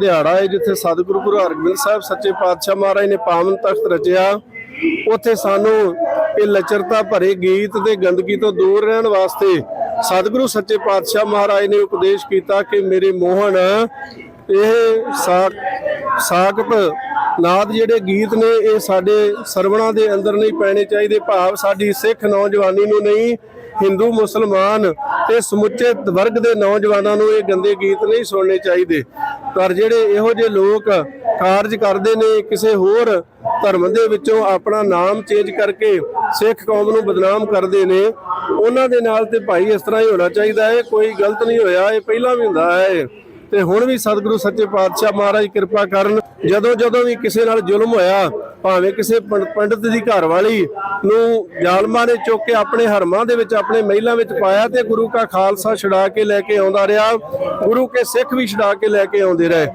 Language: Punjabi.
ਦਿਹਾੜਾ ਹੈ, ਜਿੱਥੇ ਸਤਿਗੁਰੂ ਗੁਰੂ ਹਰਗੋਬਿੰਦ ਸਾਹਿਬ ਸੱਚੇ ਪਾਤਸ਼ਾਹ ਮਹਾਰਾਜ ਨੇ ਪਾਵਨ ਤਖਤ ਰਚਿਆ। ਉੱਥੇ ਸਾਨੂੰ ਇਹ ਲਚਰਤਾ ਭਰੇ ਗੀਤ ਤੇ ਗੰਦਗੀ ਤੋਂ ਦੂਰ ਰਹਿਣ ਵਾਸਤੇ ਸਤਿਗੁਰੂ ਸੱਚੇ ਪਾਤਸ਼ਾਹ ਮਹਾਰਾਜ ਨੇ ਉਪਦੇਸ਼ ਕੀਤਾ ਕਿ ਮੇਰੇ ਮੋਹਨ, ਇਹ ਸਾਕ ਸਾਕਤ ਨਾਦ ਜਿਹੜੇ ਗੀਤ ਨੇ, ਇਹ ਸਾਡੇ ਸਰਵਣਾ ਦੇ ਅੰਦਰ ਨਹੀਂ ਪੈਣੇ ਚਾਹੀਦੇ। ਭਾਵ ਸਾਡੀ ਸਿੱਖ ਨੌਜਵਾਨੀ ਨੂੰ ਨਹੀਂ, ਹਿੰਦੂ, ਮੁਸਲਮਾਨ ਤੇ ਸਮੁੱਚੇ ਵਰਗ ਦੇ ਨੌਜਵਾਨਾਂ ਨੂੰ ਇਹ ਗੰਦੇ ਗੀਤ ਨਹੀਂ ਸੁਣਨੇ ਚਾਹੀਦੇ। ਪਰ ਜਿਹੜੇ ਇਹੋ ਜਿਹੇ ਲੋਕ ਕਾਰਜ ਕਰਦੇ ਨੇ ਕਿਸੇ ਹੋਰ ਧਰਮ ਦੇ ਵਿੱਚੋਂ ਆਪਣਾ ਨਾਮ ਚੇਂਜ ਕਰਕੇ ਸਿੱਖ ਕੌਮ ਨੂੰ ਬਦਨਾਮ ਕਰਦੇ ਨੇ, ਉਹਨਾਂ ਦੇ ਨਾਲ ਤੇ ਭਾਈ ਇਸ ਤਰ੍ਹਾਂ ਹੀ ਹੋਣਾ ਚਾਹੀਦਾ ਹੈ, ਕੋਈ ਗਲਤ ਨਹੀਂ ਹੋਇਆ, ਇਹ ਪਹਿਲਾਂ ਵੀ ਹੁੰਦਾ ਹੈ। ਤੇ ਹੁਣ ਵੀ ਸਤਿਗੁਰੂ ਸੱਚੇ ਪਾਤਸ਼ਾਹ ਮਹਾਰਾਜ ਕਿਰਪਾ ਕਰਨ, ਜਦੋਂ ਜਦੋਂ ਵੀ ਕਿਸੇ ਨਾਲ ਜ਼ੁਲਮ ਹੋਇਆ, ਭਾਵੇਂ ਕਿਸੇ ਪੰਡ- ਪੰਡਿਤ ਦੀ ਘਰ ਵਾਲੀ ਨੂੰ ਜ਼ਾਲਮਾਂ ਨੇ ਚੁੱਕ ਕੇ ਆਪਣੇ ਹਰਮਾਂ ਦੇ ਵਿੱਚ, ਆਪਣੇ ਮਹਿਲਾਂ ਵਿੱਚ ਪਾਇਆ ਤੇ ਗੁਰੂ ਕਾ ਖਾਲਸਾ ਛੁਡਾ ਕੇ ਲੈ ਕੇ ਆਉਂਦਾ ਰਿਹਾ, ਗੁਰੂ ਕੇ ਸਿੱਖ ਵੀ ਛਡਾ ਕੇ ਲੈ ਕੇ ਆਉਂਦੇ ਰਹੇ।